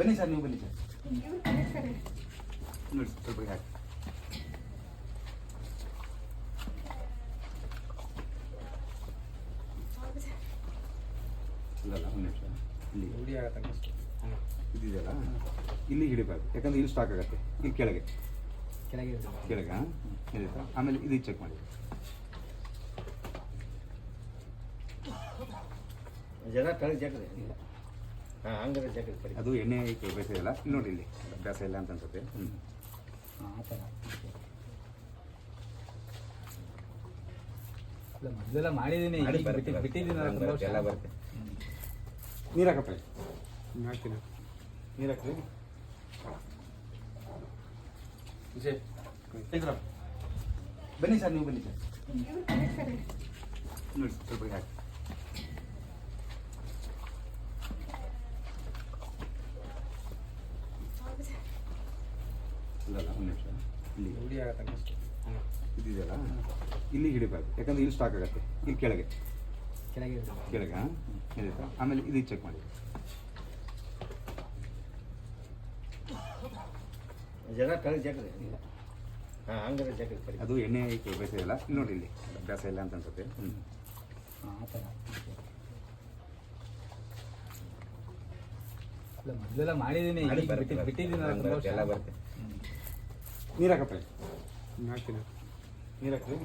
ಬನ್ನಿ ಸರ್ ನೀವು ಬನ್ನಿ ಸರ್. ನೋಡಿ ಸ್ವಲ್ಪ ಹಾಕಿ. ಇಲ್ಲಲ್ಲ ಒಂದು ನಿಮಿಷ. ಇಲ್ಲಿ ಹುಡಿ ಆಗುತ್ತೆ ಅಷ್ಟೇ. ಇದಿದೆಯಲ್ಲ ಇಲ್ಲಿ ಹಿಡಿಬಾರ್ದು ಯಾಕಂದ್ರೆ ಇಲ್ಲಿ ಸ್ಟಾಕ್ ಆಗುತ್ತೆ. ಇಲ್ಲಿ ಕೆಳಗೆ. ಕೆಳಗೆ ಕೆಳಗೆ? ಆಮೇಲೆ ಇದು ಚೆಕ್ ಮಾಡಿ. ಜನ ಕಳೆದ ಚೆಕ್ ಕಡೆ ಅದು ಎಣ್ಣೆ ಹಾಕಿ ಇಲ್ಲಿ ನೋಡಿ ಇಲ್ಲಿ ಅಭ್ಯಾಸ ಇಲ್ಲ ಅಂತ ಅನ್ಸುತ್ತೆ. ಹ್ಞೂ ಆ ಥರ ಇಲ್ಲ ಮೊದಲೆಲ್ಲ ಮಾಡಿದ್ದೀನಿ ಮಾಡಿ ಈಗ ಬರುತ್ತೆ, ಬಿಟ್ಟಿ- ಬರುತ್ತೆ. ಬಿಟ್ಟಿದ್ದೀನಲ್ಲ ಹಂಗ್ ತುಂಬ ಬರುತ್ತೆ, ವರ್ಷ. ಎಲ್ಲ ಬರುತ್ತೆ. ನೀರು ಹಾಕಪ್ಪ ಹಾಕ್ತೀನಿ. ನೀರು ಹಾಕ್ರಿ. ಬನ್ನಿ ಸರ್ ನೀವು ಬನ್ನಿ ಸರ್. ನೋಡಿ ಸ್ವಲ್ಪ ಹಾಕಿ. ಇಲ್ಲಲ್ಲ ಒಂದು ನಿಮಿಷ. ಇಲ್ಲಿ. ಹುಡಿ ಆಗತ್ತಂಗ ಅಷ್ಟೇ. ಇದಿದೆಯಲ್ಲ ಇಲ್ಲಿ ಹಿಡಿಬಾರ್ದು ಯಾಕಂದ್ರೆ ಇಲ್ಲಿ ಸ್ಟಾಕ್ ಆಗುತ್ತೆ. ಇಲ್ಲಿ ಕೆಳಗೆ. ಕೆಳಗೆ ಕೆಳಗೆ ಆಮೇಲೆ ಇದು ಚೆಕ್ ಮಾಡಿ. ಜನ ಕಳೆದ ಜಗದೆ ಹಾಂ ಹಂಗಾರೆ ಕಡೆ ಅದು ಎಣ್ಣೆ ಬೇಸಿದೆಯಲ್ಲ ಇಲ್ಲಿ. ನೋಡಿ ಇಲ್ಲಿ. ಅಭ್ಯಾಸ ಇಲ್ಲ ಅಂತ ಅನ್ಸುತ್ತೆ. ಹ್ಞೂ ಬಿಟ್ಟಿದ್ದೀನಿ ಆ ಥರ. ಇಲ್ಲ ಮೊದಲೆಲ್ಲ ಮಾಡಿದ್ದೀನಿ ಬಿಟ್ಟಿದ್ದೀನಿ ಎಲ್ಲ ಬರುತ್ತೆ, ನೀರು ಹಾಕಪ್ಪ ಹಾಕ್ತೀನಿ ನೀರು ಹಾಕ್ರಿ